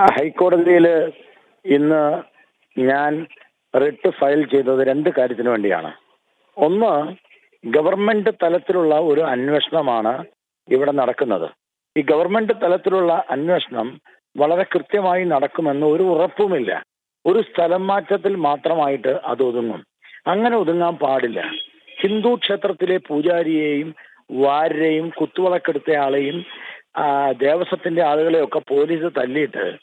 ഹൈക്കോടതിയിൽ ഇന്ന് ഞാൻ റിട്ട് ഫയൽ ചെയ്തത് രണ്ട് കാര്യത്തിന് വേണ്ടിയാണ്. ഒന്ന് ഗവൺമെന്റ് തലത്തിലുള്ള ഒരു അന്വേഷണമാണ് ഇവിടെ നടക്കുന്നത്. ഈ ഗവൺമെന്റ് തലത്തിലുള്ള അന്വേഷണം വളരെ കൃത്യമായി നടക്കുമെന്ന് ഒരു ഉറപ്പുമില്ല. ഒരു സ്ഥലം മാറ്റത്തിൽ മാത്രമായിട്ട് അത് ഒതുങ്ങും. അങ്ങനെ ഒതുങ്ങാൻ പാടില്ല. ഹിന്ദു ക്ഷേത്രത്തിലെ പൂജാരിയെയും വാര്യരെയും കുത്തുവിളക്കെടുത്തയാളെയും ദേവസ്വത്തിന്റെ ആളുകളെയൊക്കെ പോലീസ് തല്ലിയിട്ട്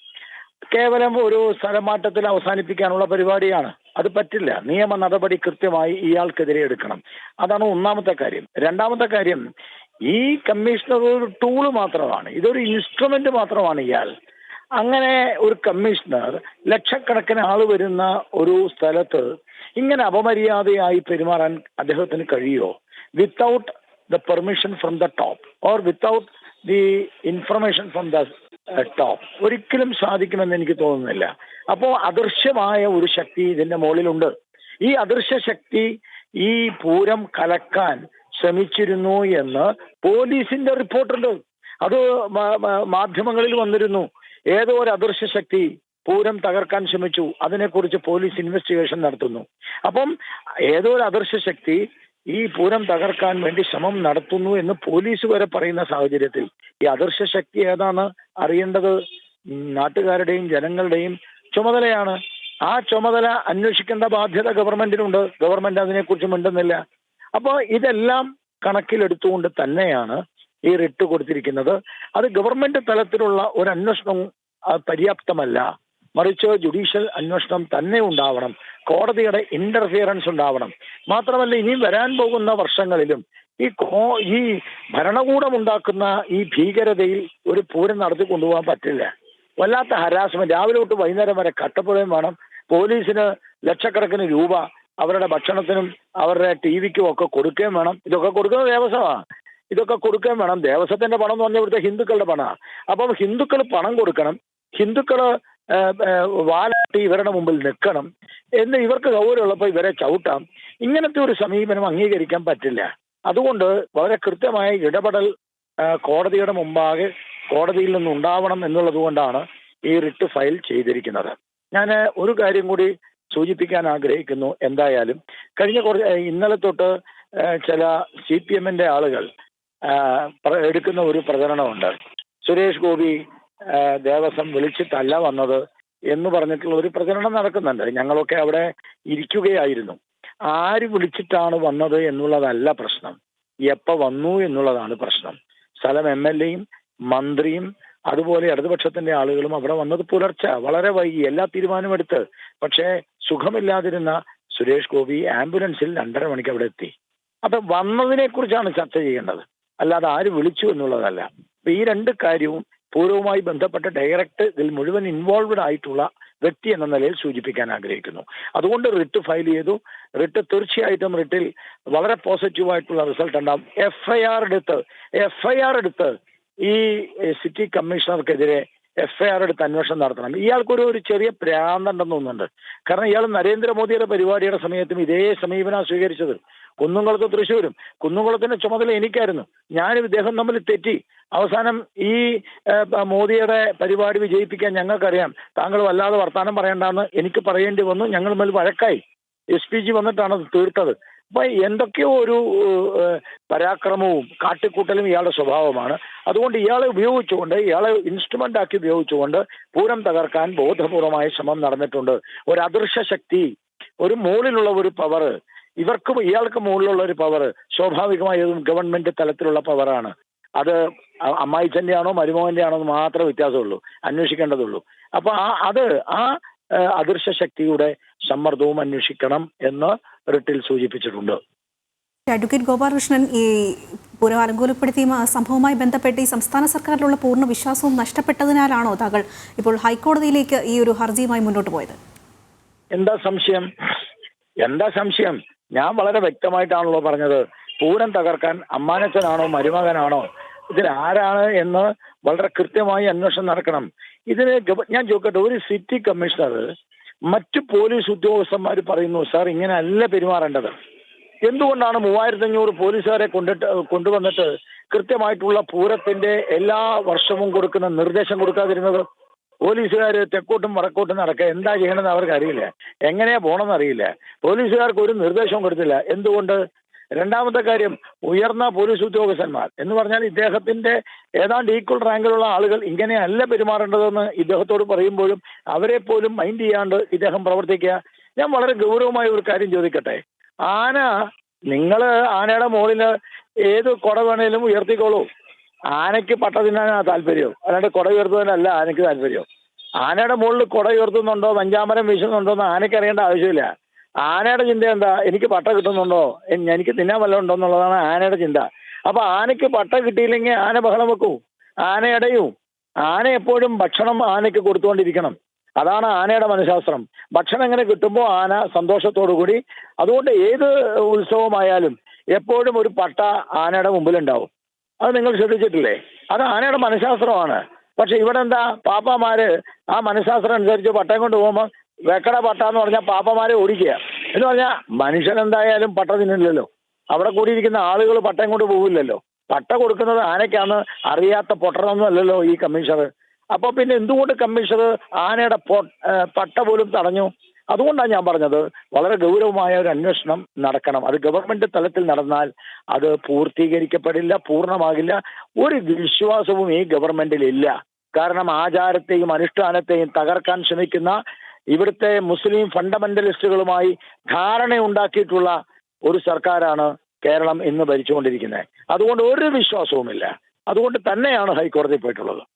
കേവലം ഒരു സ്ഥലമാറ്റത്തിൽ അവസാനിപ്പിക്കാനുള്ള പരിപാടിയാണ്. അത് പറ്റില്ല. നിയമ നടപടി കൃത്യമായി ഇയാൾക്കെതിരെ എടുക്കണം. അതാണ് ഒന്നാമത്തെ കാര്യം. രണ്ടാമത്തെ കാര്യം ഈ കമ്മീഷണർ ഒരു ടൂൾ മാത്രമാണ്. ഇതൊരു ഇൻസ്ട്രുമെന്റ് മാത്രമാണ് ഇയാൾ. അങ്ങനെ ഒരു കമ്മീഷണർ ലക്ഷക്കണക്കിന് ആൾ വരുന്ന ഒരു സ്ഥലത്ത് ഇങ്ങനെ അപമര്യാദയായി പെരുമാറാൻ അദ്ദേഹത്തിന് കഴിയുമോ? Without the permission from the top or without the information from the top ഒരിക്കലും സാധിക്കുമെന്ന് എനിക്ക് തോന്നുന്നില്ല. അപ്പോൾ അദൃശ്യമായ ഒരു ശക്തി ഇതിന്റെ മുകളിലുണ്ട്. ഈ അദൃശ്യ ശക്തി ഈ പൂരം കലക്കാൻ ശ്രമിച്ചിരുന്നു എന്ന് പോലീസിന്റെ റിപ്പോർട്ടുണ്ട്. അത് മാധ്യമങ്ങളിൽ വന്നിരുന്നു. ഏതോ ഒരു അദൃശ്യ ശക്തി പൂരം തകർക്കാൻ ശ്രമിച്ചു. അതിനെക്കുറിച്ച് പോലീസ് ഇൻവെസ്റ്റിഗേഷൻ നടത്തുന്നു. അപ്പം ഏതോ ഒരു അദൃശ്യ ശക്തി ഈ പൂരം തകർക്കാൻ വേണ്ടി ശ്രമം നടത്തുന്നു എന്ന് പോലീസ് വരെ പറയുന്ന സാഹചര്യത്തിൽ ഈ അദർശ ശക്തി ഏതാണ് അറിയേണ്ടത്? നാട്ടുകാരുടെയും ജനങ്ങളുടെയും ചുമതലയാണ്. ആ ചുമതല അന്വേഷിക്കേണ്ട ബാധ്യത ഗവൺമെന്റിനുണ്ട്. ഗവൺമെന്റ് അതിനെക്കുറിച്ച് മിണ്ടുന്നില്ല. അപ്പോൾ ഇതെല്ലാം കണക്കിലെടുത്തുകൊണ്ട് തന്നെയാണ് ഈ റിട്ട് കൊടുത്തിരിക്കുന്നത്. അത് ഗവൺമെന്റ് തലത്തിലുള്ള ഒരു അന്വേഷണം പര്യാപ്തമല്ല. മറിച്ച് ജുഡീഷ്യൽ അന്വേഷണം തന്നെ ഉണ്ടാവണം. കോടതിയുടെ ഇന്റർഫിയറൻസ് ഉണ്ടാവണം. മാത്രമല്ല ഇനിയും വരാൻ പോകുന്ന വർഷങ്ങളിലും ഈ കോ ഈ ഭരണകൂടം ഉണ്ടാക്കുന്ന ഈ ഭീകരതയിൽ ഒരു പൂരം നടത്തി കൊണ്ടുപോകാൻ പറ്റില്ല. വല്ലാത്ത ഹരാസ്മെന്റ് രാവിലെ തൊട്ട് വൈകുന്നേരം വരെ കട്ടപ്പുഴയും വേണം. പോലീസിന് ലക്ഷക്കണക്കിന് രൂപ അവരുടെ ഭക്ഷണത്തിനും അവരുടെ ടി വിക്കും ഒക്കെ കൊടുക്കുകയും വേണം. ഇതൊക്കെ കൊടുക്കുന്നത് ദേവസ്വമാണ് ഇതൊക്കെ കൊടുക്കുകയും വേണം. ദേവസ്വത്തിന്റെ പണം എന്ന് പറഞ്ഞാൽ ഇവിടുത്തെ ഹിന്ദുക്കളുടെ പണമാണ് അപ്പം ഹിന്ദുക്കൾ പണം കൊടുക്കണം. ഹിന്ദുക്കൾ വാലാട്ടി ഇവരുടെ മുമ്പിൽ നിൽക്കണം എന്ന് ഇവർക്ക് ഗൗരവമുള്ളപ്പോൾ ഇവരെ ചവിട്ടാം. ഇങ്ങനത്തെ ഒരു സമീപനം അംഗീകരിക്കാൻ പറ്റില്ല. അതുകൊണ്ട് വളരെ കൃത്യമായ ഇടപെടൽ കോടതിയുടെ മുമ്പാകെ കോടതിയിൽ നിന്ന് ഉണ്ടാവണം എന്നുള്ളത് കൊണ്ടാണ് ഈ റിട്ട് ഫയൽ ചെയ്തിരിക്കുന്നത്. ഞാൻ ഒരു കാര്യം കൂടി സൂചിപ്പിക്കാൻ ആഗ്രഹിക്കുന്നു. എന്തായാലും കഴിഞ്ഞ കുറച്ച് ഇന്നലെ തൊട്ട് ചില സി പി എമ്മിന്റെ ആളുകൾ എടുക്കുന്ന ഒരു പ്രചരണമുണ്ട്. സുരേഷ് ഗോപി ദേവസ്വം വിളിച്ചിട്ടല്ല വന്നത് എന്ന് പറഞ്ഞിട്ടുള്ള ഒരു പ്രചരണം നടക്കുന്നുണ്ട്. ഞങ്ങളൊക്കെ അവിടെ ഇരിക്കുകയായിരുന്നു. ആര് വിളിച്ചിട്ടാണ് വന്നത് എന്നുള്ളതല്ല പ്രശ്നം. എപ്പോ വന്നു എന്നുള്ളതാണ് പ്രശ്നം. സ്ഥലം എം എൽ എയും മന്ത്രിയും അതുപോലെ ഇടതുപക്ഷത്തിന്റെ ആളുകളും അവിടെ വന്നത് പുലർച്ചെ വളരെ വൈകി എല്ലാ തീരുമാനവും എടുത്ത്. പക്ഷേ സുഖമില്ലാതിരുന്ന സുരേഷ് ഗോപി ആംബുലൻസിൽ രണ്ടര മണിക്ക് അവിടെ എത്തി. അപ്പൊ വന്നതിനെ കുറിച്ചാണ് ചർച്ച ചെയ്യേണ്ടത്. അല്ലാതെ ആര് വിളിച്ചു എന്നുള്ളതല്ല. ഈ രണ്ട് കാര്യവും പൂർവമായി ബന്ധപ്പെട്ട ഡയറക്റ്റ് ഇതിൽ മുഴുവൻ ഇൻവോൾവഡ് ആയിട്ടുള്ള വ്യക്തി എന്ന നിലയിൽ സൂചിപ്പിക്കാൻ ആഗ്രഹിക്കുന്നു. അതുകൊണ്ട് റിട്ട് ഫയൽ ചെയ്തു. റിട്ട് തീർച്ചയായിട്ടും റിട്ടിൽ വളരെ പോസിറ്റീവ് ആയിട്ടുള്ള റിസൾട്ട് ഉണ്ടാവും. എഫ്ഐആർ എടുത്ത് എഫ് ഐ ആർ എടുത്ത് ഈ സിറ്റി കമ്മീഷണർക്കെതിരെ എഫ്ഐആർ എടുത്ത് അന്വേഷണം നടത്തണം. ഇയാൾക്കൊരു ഒരു ചെറിയ പ്രാന്തണ്ടെന്ന് തോന്നുന്നുണ്ട്. കാരണം ഇയാൾ നരേന്ദ്രമോദിയുടെ പരിപാടിയുടെ സമയത്തും ഇതേ സമീപനം സ്വീകരിച്ചത്. കുന്നുംകുളത്ത് തൃശ്ശൂരും. കുന്നുംകുളത്തിന്റെ ചുമതല എനിക്കായിരുന്നു. ഞാനും ഇദ്ദേഹം തമ്മിൽ തെറ്റി. അവസാനം ഈ മോദിയുടെ പരിപാടി വിജയിപ്പിക്കാൻ ഞങ്ങൾക്കറിയാം. താങ്കൾ വല്ലാതെ വർത്തമാനം പറയണ്ടെന്ന് എനിക്ക് പറയേണ്ടി വന്നു. ഞങ്ങൾ മേൽ വഴക്കായി. എസ് പി ജി വന്നിട്ടാണ് അത് തീർത്തത്. അപ്പൊ എന്തൊക്കെയോ ഒരു പരാക്രമവും കാട്ടിക്കൂട്ടലും ഇയാളുടെ സ്വഭാവമാണ്. അതുകൊണ്ട് ഇയാളെ ഉപയോഗിച്ചുകൊണ്ട് ഇയാളെ ഇൻസ്ട്രുമെന്റ് ആക്കി ഉപയോഗിച്ചുകൊണ്ട് പൂരം തകർക്കാൻ ബോധപൂർവമായ ശ്രമം നടന്നിട്ടുണ്ട്. ഒരു അദൃശ്യ ശക്തി ഒരു മുകളിലുള്ള ഒരു പവർ ഇവർക്കും ഇയാൾക്ക് മുകളിലുള്ള ഒരു പവർ സ്വാഭാവികമായും ഗവൺമെന്റ് തലത്തിലുള്ള പവറാണ് അത് അമ്മായിച്ചന്റെ ആണോ മരുമോഹന്റെ ആണോ എന്ന് മാത്രമേ വ്യത്യാസമുള്ളൂ. അന്വേഷിക്കേണ്ടതുള്ളൂ. അപ്പൊ ആ അത് ആ അദൃശ്യ ശക്തിയുടെ സമ്മർദ്ദവും അന്വേഷിക്കണം എന്ന് റിട്ടിൽ സൂചിപ്പിച്ചിട്ടുണ്ട്. അഡ്വക്കേറ്റ് ഗോപാലകൃഷ്ണൻ ഈ പൂരം അലങ്കോലപ്പെടുത്തിയ സംഭവവുമായി ബന്ധപ്പെട്ട് ഈ സംസ്ഥാന സർക്കാരിലുള്ള പൂർണ വിശ്വാസവും നഷ്ടപ്പെട്ടതിനാലാണോ താങ്കൾ ഇപ്പോൾ ഹൈക്കോടതിയിലേക്ക് ഈ ഒരു ഹർജിയുമായി മുന്നോട്ട് പോയത്? എന്താ സംശയം? എന്താ സംശയം? ഞാൻ വളരെ വ്യക്തമായിട്ടാണല്ലോ പറഞ്ഞത്. പൂരം തകർക്കാൻ അമ്മാനച്ചനാണോ മരുമകനാണോ ഇതിൽ ആരാണ് എന്ന് വളരെ കൃത്യമായി അന്വേഷണം നടക്കണം. ഇതിന് ഞാൻ ചോദിക്കട്ടെ ഒരു സിറ്റി കമ്മീഷണർ മറ്റു പോലീസ് ഉദ്യോഗസ്ഥന്മാർ പറയുന്നു സാർ ഇങ്ങനെ അല്ല പെരുമാറേണ്ടത്. എന്തുകൊണ്ടാണ് മൂവായിരത്തി അഞ്ഞൂറ് പോലീസുകാരെ കൊണ്ടിട്ട് കൊണ്ടുവന്നിട്ട് കൃത്യമായിട്ടുള്ള പൂരത്തിന്റെ എല്ലാ വർഷവും കൊടുക്കുന്ന നിർദ്ദേശം കൊടുക്കാതിരുന്നത്? പോലീസുകാർ തെക്കോട്ടും വടക്കോട്ടും നടക്കുക എന്താ ചെയ്യണമെന്ന് അവർക്ക് അറിയില്ല. എങ്ങനെയാ പോകണമെന്ന് അറിയില്ല. പോലീസുകാർക്ക് ഒരു നിർദ്ദേശവും കൊടുത്തില്ല. എന്തുകൊണ്ട്? രണ്ടാമത്തെ കാര്യം ഉയർന്ന പോലീസ് ഉദ്യോഗസ്ഥന്മാർ. എന്ന് പറഞ്ഞാൽ ഇദ്ദേഹത്തിന്റെ ഏതാണ്ട് ഈക്വൽ റാങ്കിലുള്ള ആളുകൾ ഇങ്ങനെയല്ല പെരുമാറേണ്ടതെന്ന് ഇദ്ദേഹത്തോട് പറയുമ്പോഴും അവരെ പോലും മൈൻഡ് ചെയ്യാണ്ട് ഇദ്ദേഹം പ്രവർത്തിക്കുക. ഞാൻ വളരെ ഗൗരവമായ ഒരു കാര്യം ചോദിക്കട്ടെ. ആന നിങ്ങൾ ആനയുടെ മുകളിൽ ഏത് കുട വേണേലും ഉയർത്തിക്കോളൂ. ആനയ്ക്ക് പട്ട തിന്നാനാണ് താല്പര്യം. അല്ലാണ്ട് കുട ഉയർത്തുന്നതിനല്ല ആനയ്ക്ക് താല്പര്യം. ആനയുടെ മുകളിൽ കുട ഉയർത്തുന്നുണ്ടോ? വഞ്ചാമരം വീശുന്നുണ്ടോ എന്ന് ആനയ്ക്ക് അറിയേണ്ട ആവശ്യമില്ല. ആനയുടെ ചിന്ത എന്താ? എനിക്ക് പട്ട കിട്ടുന്നുണ്ടോ? എനിക്ക് തിന്നാൻ വല്ലതും ഉണ്ടോ എന്നുള്ളതാണ് ആനയുടെ ചിന്ത. അപ്പൊ ആനയ്ക്ക് പട്ട കിട്ടിയില്ലെങ്കിൽ ആന ബഹളം വെക്കൂ. ആന ഇടയും ആന എപ്പോഴും ഭക്ഷണം ആനയ്ക്ക് കൊടുത്തുകൊണ്ടിരിക്കണം. അതാണ് ആനയുടെ മനഃശാസ്ത്രം. ഭക്ഷണം എങ്ങനെ കിട്ടുമ്പോൾ ആന സന്തോഷത്തോടു കൂടി അതുകൊണ്ട് ഏത് ഉത്സവമായാലും എപ്പോഴും ഒരു പട്ട ആനയുടെ മുമ്പിലുണ്ടാവും. അത് നിങ്ങൾ ശ്രദ്ധിച്ചിട്ടില്ലേ? അത് ആനയുടെ മനഃശാസ്ത്രമാണ്. പക്ഷെ ഇവിടെ എന്താ പാപ്പമാര് ആ മനഃശാസ്ത്രം അനുസരിച്ച് പട്ടയം കൊണ്ട് പോകുമ്പോൾ വെക്കട പട്ട എന്ന് പറഞ്ഞാൽ പാപ്പമാരെ ഓടിക്കുക. എന്ന് പറഞ്ഞാൽ മനുഷ്യൻ എന്തായാലും പട്ട തിന്നില്ലല്ലോ. അവിടെ കൂടിയിരിക്കുന്ന ആളുകൾ പട്ടയം കൊണ്ട് പോകില്ലല്ലോ പട്ട കൊടുക്കുന്നത് ആനയ്ക്കാന്ന് അറിയാത്ത പൊട്ടണമെന്നും അല്ലല്ലോ ഈ കമ്മീഷണർ അപ്പൊ പിന്നെ എന്തുകൊണ്ട് കമ്മീഷണർ ആനയുടെ പട്ട പോലും തടഞ്ഞു? അതുകൊണ്ടാണ് ഞാൻ പറഞ്ഞത് വളരെ ഗൗരവമായ ഒരു അന്വേഷണം നടക്കണം. അത് ഗവൺമെന്റ് തലത്തിൽ നടന്നാൽ അത് പൂർത്തീകരിക്കപ്പെടില്ല പൂർണമാകില്ല. ഒരു വിശ്വാസവും ഈ ഗവൺമെന്റിൽ ഇല്ല. കാരണം ആചാരത്തെയും അനുഷ്ഠാനത്തെയും തകർക്കാൻ ശ്രമിക്കുന്ന ഇവിടുത്തെ മുസ്ലിം ഫണ്ടമെന്റലിസ്റ്റുകളുമായി ധാരണയുണ്ടാക്കിയിട്ടുള്ള ഒരു സർക്കാരാണ് കേരളം ഇന്ന് ഭരിച്ചുകൊണ്ടിരിക്കുന്നത്. അതുകൊണ്ട് ഒരു വിശ്വാസവുമില്ല. അതുകൊണ്ട് തന്നെയാണ് ഹൈക്കോടതി പോയിട്ടുള്ളത്.